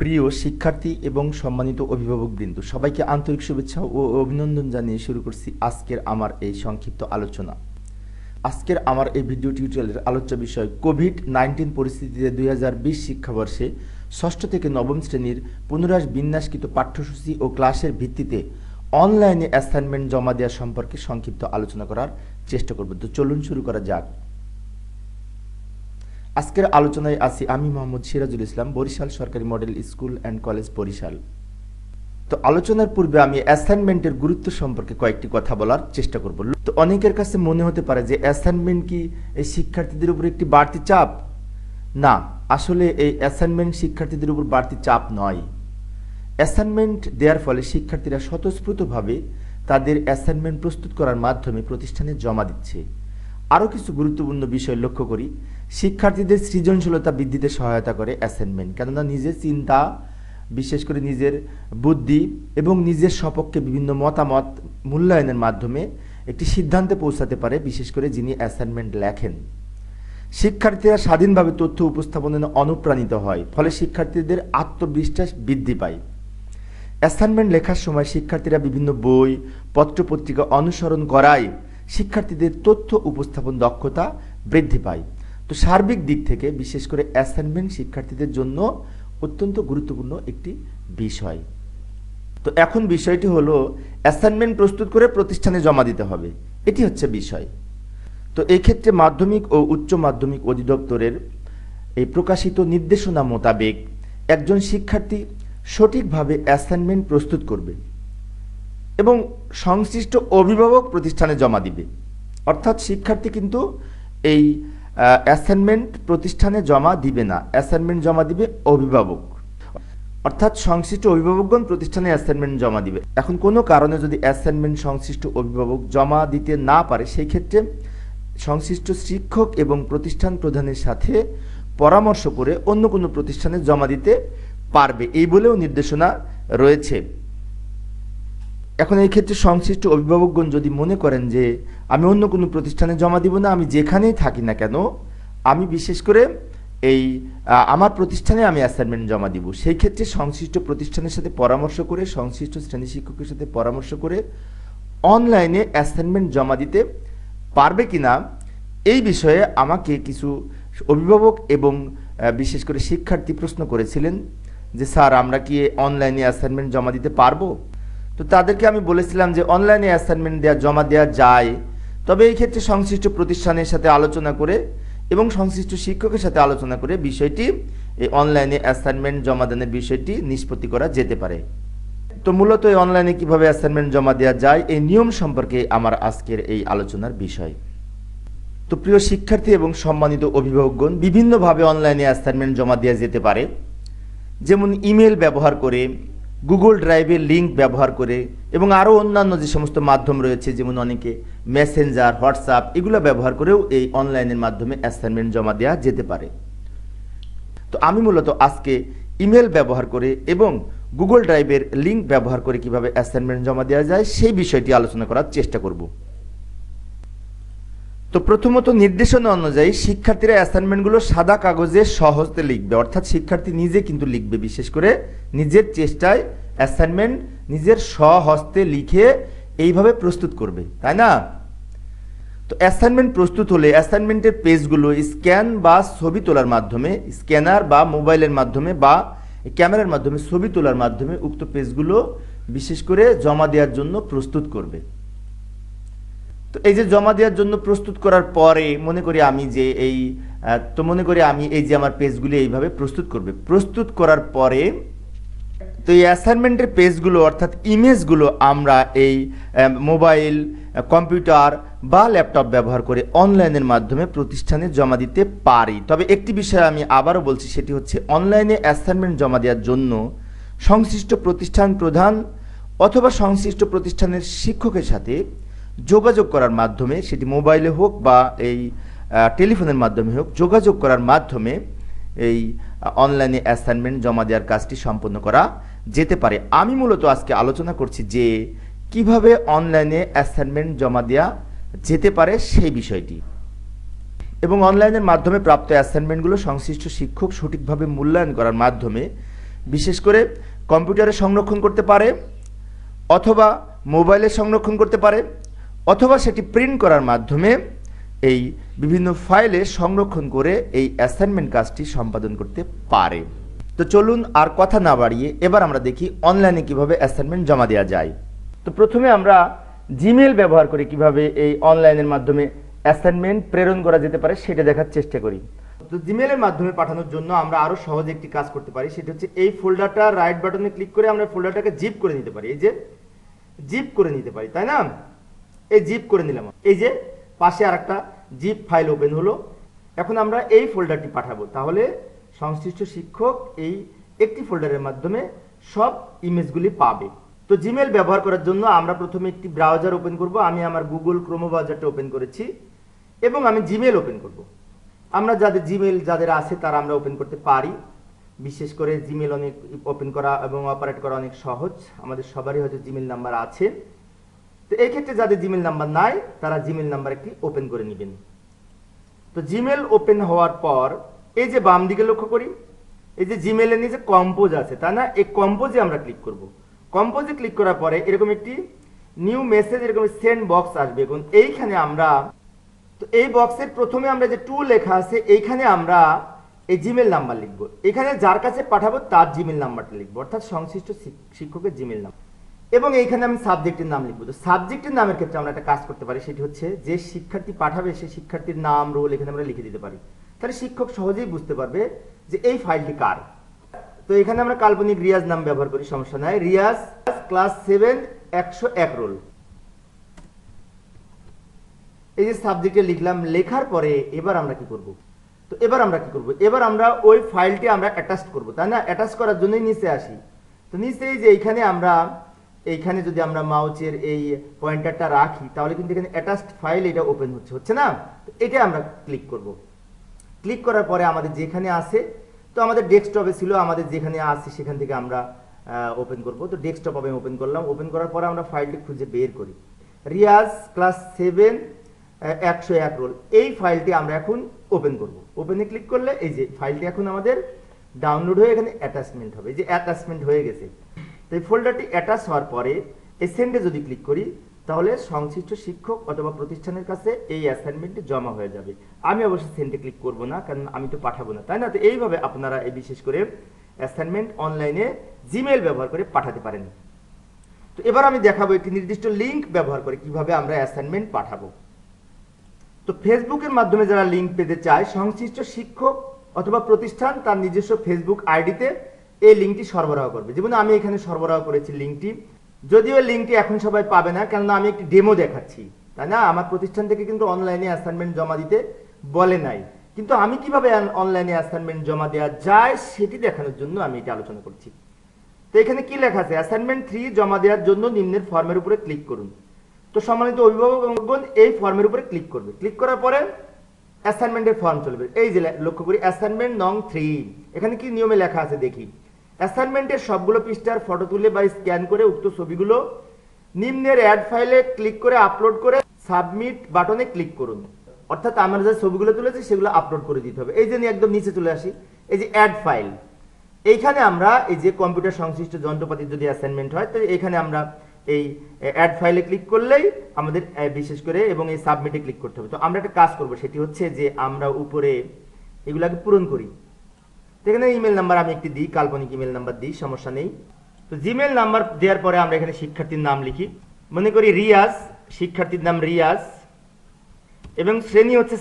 প্রিয় শিক্ষার্থী এবং সম্মানিত অভিভাবকবৃন্দ, সবাইকে আন্তরিক শুভেচ্ছা ও অভিনন্দন জানিয়ে শুরু করছি আজকের আমার এই সংক্ষিপ্ত আলোচনা। আজকের আমার এই ভিডিও টিউটোরিয়ালের আলোচ্য বিষয় কোভিড নাইন্টিন পরিস্থিতিতে দুই হাজার বিশ শিক্ষাবর্ষে ষষ্ঠ থেকে নবম শ্রেণির পুনরাস বিন্যাসকৃত পাঠ্যসূচি ও ক্লাসের ভিত্তিতে অনলাইনে অ্যাসাইনমেন্ট জমা দেওয়া সম্পর্কে সংক্ষিপ্ত আলোচনা করার চেষ্টা করব। তো চলুন শুরু করা যাক। আজকের আলোচনায় আছি আমি মোহাম্মদ সিরাজুল ইসলাম, বরিশাল সরকারি model school and college Barishal. তো আলোচনার পূর্বে আমি অ্যাসাইনমেন্টের গুরুত্ব সম্পর্কে কয়েকটি কথা বলার চেষ্টা করব। তো অনেকের কাছে মনে হতে পারে যে অ্যাসাইনমেন্ট কি এই শিক্ষার্থীদের উপর একটি বাড়তি চাপ? না, আসলে এই অ্যাসাইনমেন্ট শিক্ষার্থীদের উপর বাড়তি চাপ নয়। অ্যাসাইনমেন্ট দেওয়ার ফলে শিক্ষার্থীরা স্বতঃস্ফূর্তভাবে তাদের অ্যাসাইনমেন্ট প্রস্তুত করার মাধ্যমে প্রতিষ্ঠানে জমা দিচ্ছে। আরও কিছু গুরুত্বপূর্ণ বিষয় লক্ষ্য করি। শিক্ষার্থীদের সৃজনশীলতা বৃদ্ধিতে সহায়তা করে অ্যাসাইনমেন্ট কেননা নিজের চিন্তা, বিশেষ করে নিজের বুদ্ধি এবং নিজের সপক্ষে বিভিন্ন মতামত মূল্যায়নের মাধ্যমে একটি সিদ্ধান্তে পৌঁছাতে পারে, বিশেষ করে যিনি অ্যাসাইনমেন্ট লেখেন। শিক্ষার্থীরা স্বাধীনভাবে তথ্য উপস্থাপনে অনুপ্রাণিত হয়, ফলে শিক্ষার্থীদের আত্মবিশ্বাস বৃদ্ধি পায়। অ্যাসাইনমেন্ট লেখার সময় শিক্ষার্থীরা বিভিন্ন বই, পত্রপত্রিকা অনুসরণ করায় শিক্ষার্থীদের তথ্য উপস্থাপন দক্ষতা বৃদ্ধি পায়। তো সার্বিক দিক থেকে, বিশেষ করে অ্যাসাইনমেন্ট শিক্ষার্থীদের জন্য অত্যন্ত গুরুত্বপূর্ণ একটি বিষয়। তো এখন বিষয়টি হলো অ্যাসাইনমেন্ট প্রস্তুত করে প্রতিষ্ঠানে জমা দিতে হবে। এটি হচ্ছে বিষয়। তো এই ক্ষেত্রে মাধ্যমিক ও উচ্চ মাধ্যমিক অধিদপ্তরের এই প্রকাশিত নির্দেশনা মোতাবেক একজন শিক্ষার্থী সঠিকভাবে অ্যাসাইনমেন্ট প্রস্তুত করবে এবং সংশ্লিষ্ট অভিভাবক প্রতিষ্ঠানে জমা দিবে। অর্থাৎ শিক্ষার্থী কিন্তু এই অ্যাসাইনমেন্ট প্রতিষ্ঠানে জমা দিবে না। অ্যাসাইনমেন্ট জমা দিবে অভিভাবক। অর্থাৎ সংশ্লিষ্ট অভিভাবকগণ প্রতিষ্ঠানে অ্যাসাইনমেন্ট জমা দিবে। এখন কোনো কারণে যদি অ্যাসাইনমেন্ট সংশ্লিষ্ট অভিভাবক জমা দিতে না পারে, সেই ক্ষেত্রে সংশ্লিষ্ট শিক্ষক এবং প্রতিষ্ঠান প্রধানের সাথে পরামর্শ করে অন্য কোনো প্রতিষ্ঠানে জমা দিতে পারবে। এই বলেও নির্দেশনা রয়েছে। এখন এই ক্ষেত্রে সংশ্লিষ্ট অভিভাবকগণ যদি মনে করেন যে আমি অন্য কোনো প্রতিষ্ঠানে জমা দিব না, আমি যেখানেই থাকি না কেন, আমি বিশেষ করে এই আমার প্রতিষ্ঠানে আমি অ্যাসাইনমেন্ট জমা দিব। সেই ক্ষেত্রে সংশ্লিষ্ট প্রতিষ্ঠানের সাথে পরামর্শ করে, সংশ্লিষ্ট শ্রেণি শিক্ষকের সাথে পরামর্শ করে অনলাইনে অ্যাসাইনমেন্ট জমা দিতে পারবে কি না এই বিষয়ে আমাকে কিছু অভিভাবক এবং বিশেষ করে শিক্ষার্থী প্রশ্ন করেছিলেন যে, স্যার, আমরা কি অনলাইনে অ্যাসাইনমেন্ট জমা দিতে পারব? তো তাদেরকে আমি বলেছিলাম যে, অনলাইনে অ্যাসাইনমেন্ট দেওয়া জমা দেওয়া যায় তবে এই ক্ষেত্রে সংশ্লিষ্ট প্রতিষ্ঠানের সাথে আলোচনা করে এবং সংশ্লিষ্ট শিক্ষকের সাথে আলোচনা করে বিষয়টি, এই অনলাইনে অ্যাসাইনমেন্ট জমা দানের বিষয়টি নিষ্পত্তি করা যেতে পারে। তো মূলত এই অনলাইনে কীভাবে অ্যাসাইনমেন্ট জমা দেওয়া যায়, এই নিয়ম সম্পর্কে আমার আজকের এই আলোচনার বিষয়। তো প্রিয় শিক্ষার্থী এবং সম্মানিত অভিভাবকগণ, বিভিন্নভাবে অনলাইনে অ্যাসাইনমেন্ট জমা দেওয়া যেতে পারে। যেমন ইমেল ব্যবহার করে গুগল ড্রাইভের লিঙ্ক ব্যবহার করে এবং আরও অন্যান্য যে সমস্ত মাধ্যম রয়েছে, যেমন অনেকে মেসেঞ্জার হোয়াটসঅ্যাপ এগুলো ব্যবহার করেও এই অনলাইনের মাধ্যমে অ্যাসাইনমেন্ট জমা দেওয়া যেতে পারে। তো আমি মূলত আজকে ইমেল ব্যবহার করে এবং গুগল ড্রাইভের লিঙ্ক ব্যবহার করে কীভাবে অ্যাসাইনমেন্ট জমা দেওয়া যায়, সেই বিষয়টি আলোচনা করার চেষ্টা করব। তো প্রথমত নির্দেশনা অনুযায়ী শিক্ষার্থীরা অ্যাসাইনমেন্টগুলো সাদা কাগজে সহজতে লিখবে। অর্থাৎ শিক্ষার্থী নিজে কিন্তু লিখবে, বিশেষ করে নিজের চেষ্টায় অ্যাসাইনমেন্ট নিজের স্বহস্তে লিখে এইভাবে প্রস্তুত করবে, তাই না? তো অ্যাসাইনমেন্ট প্রস্তুত হলে অ্যাসাইনমেন্টের পেজগুলো স্ক্যান বা ছবি তোলার মাধ্যমে স্ক্যানার বা মোবাইলের মাধ্যমে বা ক্যামেরার মাধ্যমে ছবি তোলার মাধ্যমে উক্ত পেজগুলো বিশেষ করে জমা দেওয়ার জন্য প্রস্তুত করবে। তো এই যে জমা দেওয়ার জন্য প্রস্তুত করার পরে মনে করি আমি যে এই তো মনে করি আমি এই যে আমার পেজগুলি এইভাবে প্রস্তুত করবে। প্রস্তুত করার পরে তো এই অ্যাসাইনমেন্টের পেজগুলো অর্থাৎ ইমেজগুলো আমরা এই মোবাইল কম্পিউটার বা ল্যাপটপ ব্যবহার করে অনলাইনের মাধ্যমে প্রতিষ্ঠানে জমা দিতে পারি। তবে একটি বিষয় আমি আবারও বলছি, সেটি হচ্ছে অনলাইনে অ্যাসাইনমেন্ট জমা দেওয়ার জন্য সংশ্লিষ্ট প্রতিষ্ঠান প্রধান অথবা সংশ্লিষ্ট প্রতিষ্ঠানের শিক্ষকের সাথে যোগাযোগ করার মাধ্যমে, সেটি মোবাইলে হোক বা এই টেলিফোনের মাধ্যমে হোক, যোগাযোগ করার মাধ্যমে এই অনলাইনে অ্যাসাইনমেন্ট জমা দেওয়ার কাজটি সম্পন্ন করা যেতে পারে। আমি মূলত আজকে আলোচনা করছি যে, কীভাবে অনলাইনে অ্যাসাইনমেন্ট জমা দেওয়া যেতে পারে সেই বিষয়টি। এবং অনলাইনের মাধ্যমে প্রাপ্ত অ্যাসাইনমেন্টগুলো সংশ্লিষ্ট শিক্ষক সঠিকভাবে মূল্যায়ন করার মাধ্যমে, বিশেষ করে কম্পিউটারে সংরক্ষণ করতে পারে অথবা মোবাইলে সংরক্ষণ করতে পারে। অথবা সেটি প্রিন্ট করার মাধ্যমে এই বিভিন্ন ফাইলে সংরক্ষণ করে এই অ্যাসাইনমেন্ট কাজটি সম্পাদন করতে পারে। তো চলুন আর কথা না বাড়িয়ে এবার আমরা দেখি অনলাইনে কীভাবে অ্যাসাইনমেন্ট জমা দেওয়া যায়। তো প্রথমে আমরা জিমেল ব্যবহার করে কীভাবে এই অনলাইনের মাধ্যমে অ্যাসাইনমেন্ট প্রেরণ করা যেতে পারে সেটা দেখার চেষ্টা করি। তো জিমেলের মাধ্যমে পাঠানোর জন্য আমরা আরও সহজে একটি কাজ করতে পারি, সেটা হচ্ছে এই ফোল্ডারটা রাইট বাটনে ক্লিক করে আমরা ফোল্ডারটাকে জিপ করে নিতে পারি। এই যে জিপ করে নিতে পারি, তাই না? এই জিপ করে নিলাম এই যে পাশে আর একটা জিপ ফাইল ওপেন হলো। এখন আমরা এই ফোল্ডারটি পাঠাবো। তাহলে সংশ্লিষ্ট শিক্ষক এই একটি ফোল্ডারের মাধ্যমে সব ইমেজগুলি পাবে। তো জিমেল ব্যবহার করার জন্য আমরা প্রথমে একটি ব্রাউজার ওপেন করব। আমি আমার গুগল ক্রোমো ব্রাউজারটা ওপেন করেছি এবং আমি জিমেল ওপেন করব। আমরা যাদের জিমেল যাদের আছে তারা আমরা ওপেন করতে পারি। বিশেষ করে জিমেল অনেক ওপেন করা এবং অপারেট করা অনেক সহজ। আমাদের সবারই হয়তো জিমেল নাম্বার আছে। তো এই ক্ষেত্রে যাদের জিমেল নাম্বার নাই, তারা জিমেল নাম্বার একটি ওপেন করে নেবেন। তো জিমেল ওপেন হওয়ার পর, এই যে বাম দিকে লক্ষ্য করি, এই যে জিমেলের নিচে কম্পোজ আছে তা না? এই কম্পোজে আমরা ক্লিক করব। কম্পোজে ক্লিক করার পরে এরকম একটি নিউ মেসেজ এরকম সেন্ড বক্স আসবে। এবং এইখানে আমরা, তো এই বক্সের প্রথমে আমরা যে টু লেখা আছে, এইখানে আমরা এই জিমেল নাম্বার লিখব। এখানে যার কাছে পাঠাবো, তার জিমেল নাম্বারটা লিখব। অর্থাৎ সংশ্লিষ্ট শিক- শিক্ষকের জিমেল নাম্বার। এবং এইখানে আমি সাবজেক্টের নাম লিখব। তো সাবজেক্টের নামের ক্ষেত্রে আমরা একটা কাজ করতে পারি, সেটি হচ্ছে যে শিক্ষার্থী পাঠাবে, সেই শিক্ষার্থীর নাম রোল এখানে আমরা লিখে দিতে পারি। তাহলে শিক্ষক সহজেই বুঝতে পারবে যে এই ফাইলটি কার। তো এখানে আমরা কাল্পনিক রিয়াজ নাম ব্যবহার করি, সমস্যা নাই। রিয়াজ ক্লাস সেভেন একশো এক রোল এই যে সাবজেক্টে লিখলাম, লেখার পরে এবার আমরা কি করব? তো এবার আমরা কি করব? এবার আমরা ওই ফাইলটি আমরা অ্যাটাচ করব, তাই না? অ্যাটাচ করার জন্যই নিচে আসি। তো নিচে যে এইখানে আমরা এইখানে যদি আমরা মাউচের এই পয়েন্টারটা রাখি, তাহলে কিন্তু এখানে অ্যাটাচড ফাইল এটা ওপেন হচ্ছে হচ্ছে না? এটা আমরা ক্লিক করব। ক্লিক করার পরে আমাদের যেখানে আছে, তো আমাদের ডেস্কটপে ছিল, আমাদের যেখানে আছে সেখান থেকে আমরা ওপেন করব। তো ডেস্কটপ আমি ওপেন করলাম ওপেন করার পরে আমরা ফাইলটি খুঁজে বের করি। রিয়াজ ক্লাস সেভেন একশো এক রোল এই ফাইলটি আমরা এখন ওপেন করব। ওপেনে ক্লিক করলে এই যে ফাইলটি এখন আমাদের ডাউনলোড হয়ে এখানে অ্যাটাচমেন্ট হবে। যে অ্যাটাচমেন্ট হয়ে গেছে। তো এই ফোল্ডারটি অ্যাটাচ হওয়ার পরে এই সেন্ডে যদি ক্লিক করি, তাহলে সংশ্লিষ্ট শিক্ষক অথবা প্রতিষ্ঠানের কাছে এই অ্যাসাইনমেন্টটি জমা হয়ে যাবে। আমি অবশ্যই সেন্ডে ক্লিক করব না, কারণ আমি তো পাঠাবো না, তাই না? তো এইভাবে আপনারা এই বিশেষ করে অ্যাসাইনমেন্ট অনলাইনে জিমেল ব্যবহার করে পাঠাতে পারেন। তো এবার আমি দেখাবো একটি নির্দিষ্ট লিংক ব্যবহার করে কীভাবে আমরা অ্যাসাইনমেন্ট পাঠাবো। তো ফেসবুকের মাধ্যমে যারা লিংক পেতে চায়, সংশ্লিষ্ট শিক্ষক অথবা প্রতিষ্ঠান তার নিজস্ব ফেসবুক আইডিতে এই লিঙ্কটি সরবরাহ করবে। যেমন আমি এখানে সরবরাহ করেছি লিঙ্কটি। যদিও লিঙ্কটি এখন সবাই পাবে না, কেননা আমি একটি ডেমো দেখাচ্ছি। তাই না? আমার প্রতিষ্ঠান থেকে কিন্তু অনলাইনে অ্যাসাইনমেন্ট জমা দিতে বলে নাই। কিন্তু আমি কীভাবে অনলাইনে অ্যাসাইনমেন্ট জমা দেওয়া যায় সেটি দেখানোর জন্য আমি এটা আলোচনা করছি। তো এখানে কি লেখা আছে? অ্যাসাইনমেন্ট থ্রি জমা দেওয়ার জন্য নিম্নের ফর্মের উপরে ক্লিক করুন। তো সম্মানিত অভিভাবকগণ, এই ফর্মের উপরে ক্লিক করবে। ক্লিক করার পরে অ্যাসাইনমেন্টের ফর্ম চলবে। এই যে লক্ষ্য করি অ্যাসাইনমেন্ট নং থ্রি এখানে কি নিয়মে লেখা আছে দেখি। অ্যাসাইনমেন্টের সবগুলো পৃষ্ঠার ফটো তুলে বা স্ক্যান করে উক্ত ছবিগুলো নিম্নের অ্যাড ফাইলে ক্লিক করে আপলোড করে সাবমিট বাটনে ক্লিক করুন। অর্থাৎ আমরা যে ছবিগুলো তুলেছি সেগুলো আপলোড করে দিতে হবে। এই যে একদম নিচে চলে আসি, এই যে অ্যাড ফাইল এইখানে আমরা এই যে কম্পিউটার সংশ্লিষ্ট যন্ত্রপাতির যদি অ্যাসাইনমেন্ট হয় তো এখানে আমরা এই অ্যাড ফাইলে ক্লিক করলেই আমাদের বিশেষ করে এবং এই সাবমিটে ক্লিক করতে হবে। তো আমরা একটা কাজ করব, সেটি হচ্ছে যে আমরা উপরে এগুলাকে পূরণ করি। এখানে ইমেল নাম্বার আমি একটি দিই, কাল্পনিক ইমেল নাম্বার দিই, সমস্যা নেই। তো জিমেল নাম্বার দেওয়ার পরে আমরা এখানে শিক্ষার্থীর নাম লিখি। মনে করি রিয়াজ, শিক্ষার্থীর নাম রিয়াজ। এবং শ্রেণি হচ্ছে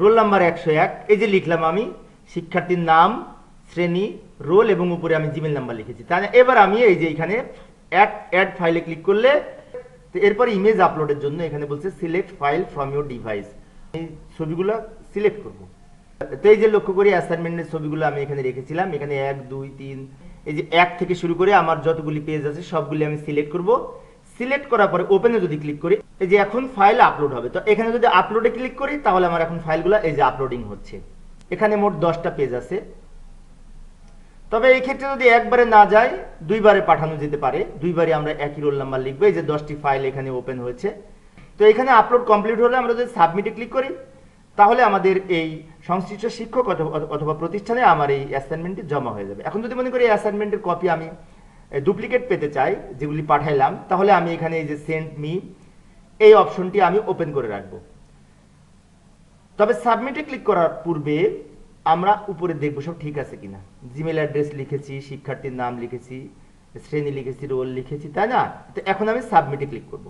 রোল নাম্বার একশো এক। এই যে লিখলাম আমি, শিক্ষার্থীর নাম, শ্রেণি, রোল এবং উপরে আমি জিমেল নাম্বার লিখেছি। তাহলে এবার আমি এই যে এখানে অ্যাড অ্যাড ফাইলে ক্লিক করলে, তো এরপর ইমেজ আপলোডের জন্য এখানে বলছে select file from your device এই ছবিগুলো সিলেক্ট করব। তো এই যে লক্ষ্য করি অ্যাসাইনমেন্টের ছবিগুলো আমি এখানে রেখেছিলাম, এখানে এক, দুই, তিন, এই যে এক থেকে শুরু করে আমার যতগুলি পেজ আছে সবগুলি আমি সিলেক্ট করব। সিলেক্ট করার পরে ওপেনে যদি ক্লিক করি, এই যে এখন ফাইল আপলোড হবে। তো এখানে যদি আপলোডে ক্লিক করি, তাহলে আমার এখন ফাইলগুলো এই যে আপলোডিং হচ্ছে। এখানে মোট দশটা পেজ আছে। তবে এই ক্ষেত্রে যদি একবারে না যায় দুইবারে পাঠানো যেতে পারে। দুইবারে আমরা একই রোল নাম্বার লিখব। এই যে দশটি ফাইল এখানে ওপেন হয়েছে। তো এখানে আপলোড কমপ্লিট হলে আমরা যদি সাবমিটে ক্লিক করি তাহলে আমাদের এই সংশ্লিষ্ট শিক্ষক অথবা প্রতিষ্ঠানে আমার এই অ্যাসাইনমেন্টটি জমা হয়ে যাবে। এখন যদি মনে করি অ্যাসাইনমেন্টের কপি আমি ডুপ্লিকেট পেতে চাই, যেগুলি পাঠাইলাম, তাহলে আমি এখানে এই যে সেন্ড মি এই অপশনটি আমি ওপেন করে রাখব। তবে সাবমিটে ক্লিক করার পূর্বে আমরা উপরে দেখব সব ঠিক আছে কিনা। জিমেল অ্যাড্রেস লিখেছি, শিক্ষার্থীর নাম লিখেছি, শ্রেণি লিখেছি রোল লিখেছি, তাই না? তো এখন আমি সাবমিটে ক্লিক করব।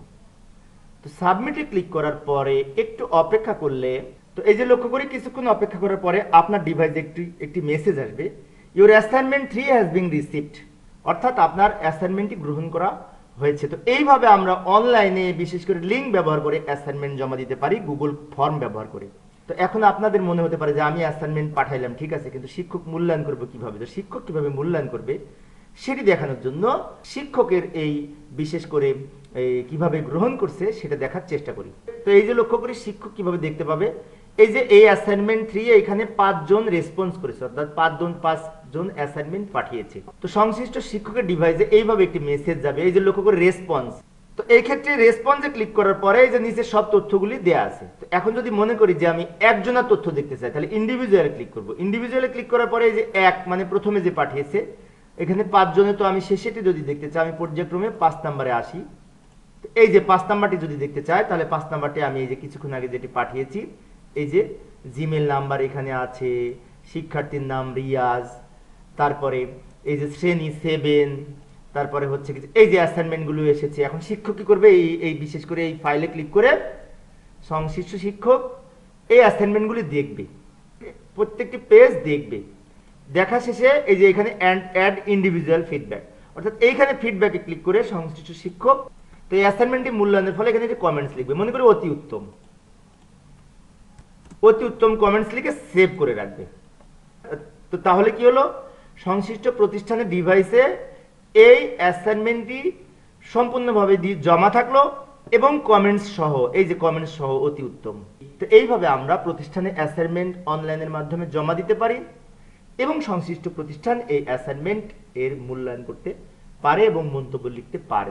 তো সাবমিটে ক্লিক করার পরে একটু অপেক্ষা করলে তো এই যে লক্ষ্য করি কিছুক্ষণ অপেক্ষা করার পরে আপনার ডিভাইসে একটি একটি মেসেজ আসবে your assignment three has being received অর্থাৎ আপনার অ্যাসাইনমেন্টটি গ্রহণ করা হয়েছে। তো এইভাবে আমরা অনলাইনে বিশেষ করে লিঙ্ক ব্যবহার করে অ্যাসাইনমেন্ট জমা দিতে পারি গুগল ফর্ম ব্যবহার করে। তো এখন আপনাদের মনে হতে পারে যে আমি অ্যাসাইনমেন্ট পাঠাইলাম, ঠিক আছে, কিন্তু শিক্ষক মূল্যায়ন করবে কীভাবে? তো শিক্ষক কীভাবে মূল্যায়ন করবে? সেটি দেখানোর জন্য শিক্ষকের এই বিশেষ করে কীভাবে গ্রহণ করছে, সেটা দেখার চেষ্টা করি। তো এই যে লক্ষ্য করি শিক্ষক কীভাবে দেখতে পাবে এই যে এই অ্যাসাইনমেন্ট থ্রি এখানে পাঁচজন রেসপন্স করেছে, অর্থাৎ পাঁচজন পাঁচজন অ্যাসাইনমেন্ট পাঠিয়েছে। তো সংশ্লিষ্ট শিক্ষকের ডিভাইসে এইভাবে একটি মেসেজ যাবে, এই যে লক্ষ্য করে রেসপন্স তো এই ক্ষেত্রে রেসপন্সে ক্লিক করার পরে এই যে নিচে সব তথ্যগুলি দেয়া আছে। তো এখন যদি মনে করি যে আমি একজনের তথ্য দেখতে চাই, তাহলে ইন্ডিভিজুয়ালে ক্লিক করব। ইন্ডিভিজুয়ালে ক্লিক করার পরে এই যে এক মানে প্রথমে যে পাঠিয়েছে, এখানে পাঁচজনে তো আমি শেষেটি যদি দেখতে চাই, আমি পর্যায়ক্রমে পাঁচ নাম্বারে আসি। এই যে পাঁচ নাম্বারটি যদি দেখতে চাই, তাহলে পাঁচ নাম্বারটি আমি এই যে কিছুক্ষণ আগে যেটি পাঠিয়েছি এই যে জিমেল নাম্বার এখানে আছে, শিক্ষার্থীর নাম রিয়াজ, তারপরে এই যে শ্রেণি সেভেন, তারপরে হচ্ছে এই যে অ্যাসাইনমেন্টগুলো এসেছে, এখন শিক্ষক কি করবে? এই এই বিশেষ করে এই ফাইলে ক্লিক করে সংশ্লিষ্ট শিক্ষক এই অ্যাসাইনমেন্টগুলি দেখবে। প্রত্যেকটি পেজ দেখবে। দেখা শেষে এই যে এখানে অ্যাড ইন্ডিভিজুয়াল ফিডব্যাক অর্থাৎ এইখানে ফিডব্যাকে ক্লিক করে সংশ্লিষ্ট শিক্ষক তো এই অ্যাসাইনমেন্টটি মূল্যায়নের ফলে এখানে যে কমেন্টস লিখবে। মনে করি অতি উত্তম। অতি উত্তম কমেন্টস লিখে সেভ করে রাখবে। তো তাহলে কি হলো? সংশ্লিষ্ট প্রতিষ্ঠানের ডিভাইসে এই অ্যাসাইনমেন্টটি সম্পূর্ণভাবে জমা থাকল এবং কমেন্টস সহ, এই যে কমেন্টস সহ অতি উত্তম। তো এইভাবে আমরা প্রতিষ্ঠানে অ্যাসাইনমেন্ট অনলাইনের মাধ্যমে জমা দিতে পারি এবং সংশ্লিষ্ট প্রতিষ্ঠান এই অ্যাসাইনমেন্ট এর মূল্যায়ন করতে পারে এবং মন্তব্য লিখতে পারে।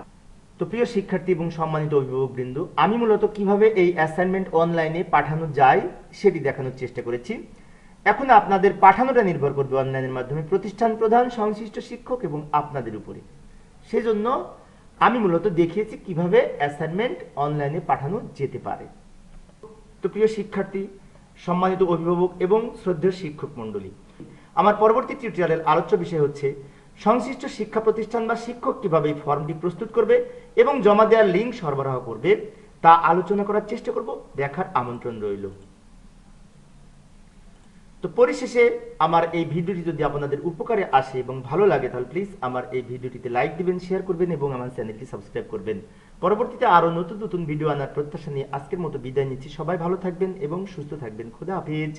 তো প্রিয় শিক্ষার্থী এবং সম্মানিত অভিভাবকবৃন্দ, আমি মূলত কীভাবে এই অ্যাসাইনমেন্ট অনলাইনে পাঠানো যায় সেটি দেখানোর চেষ্টা করেছি। এখন আপনাদের পাঠানোটা নির্ভর করবে অনলাইনের মাধ্যমে প্রতিষ্ঠান প্রধান, সংশ্লিষ্ট শিক্ষক এবং আপনাদের উপরে। সেজন্য আমি মূলত দেখিয়েছি কীভাবে অ্যাসাইনমেন্ট অনলাইনে পাঠানো যেতে পারে। তো প্রিয় শিক্ষার্থী, সম্মানিত অভিভাবক এবং শ্রদ্ধেয় শিক্ষক মণ্ডলী, আমার পরবর্তী টিউটোরিয়ালের আলোচ্য বিষয় হচ্ছে সংশ্লিষ্ট শিক্ষা প্রতিষ্ঠান বা শিক্ষক কীভাবে এই ফর্মটি প্রস্তুত করবে এবং জমা দেওয়ার লিঙ্ক সরবরাহ করবে, তা আলোচনা করার চেষ্টা করব, দেখার আমন্ত্রণ রইল। তো পরিশেষে আমার এই ভিডিওটি যদি আপনাদের উপকারে আসে এবং ভালো লাগে, তাহলে প্লিজ আমার এই ভিডিওটিতে লাইক দিবেন শেয়ার করবেন এবং আমার চ্যানেলটি সাবস্ক্রাইব করবেন। পরবর্তীতে আরও নতুন নতুন ভিডিও আনার প্রত্যাশা নিয়ে আজকের মতো বিদায় নিচ্ছি। সবাই ভালো থাকবেন এবং সুস্থ থাকবেন। খুদা হাফিজ।